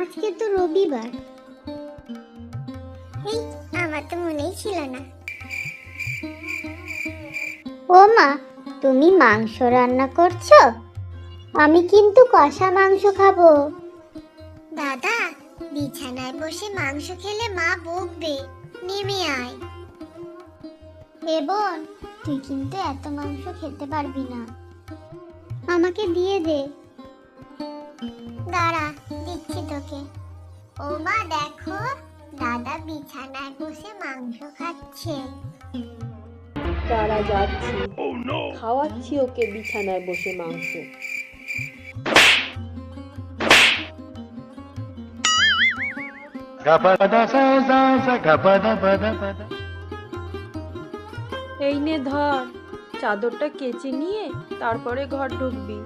আজকে তো রবিবার। এই আমার তো মনেই ছিল না। ও মা তুমি মাংস রান্না করছ? আমি কিন্তু কষা মাংস খাব। দাদা বিছানায় বসে মাংস খেলে মা বকবে। নেমে আয়। এ বোন তুই কিন্তু এত মাংস খেতে পারবি না। আমাকে দিয়ে দে। দাঁড়া দিচ্ছি তোকে। ও মা দেখো দাদা বিছানায় বসে মাংস খাচ্ছে। তারা যাচ্ছি। খাওয়াচ্ছি ওকে বিছানায় বসে মাংস. এই নে ধর চাদরটা কেচে নিয়ে তারপরে ঘর ঢুকবি।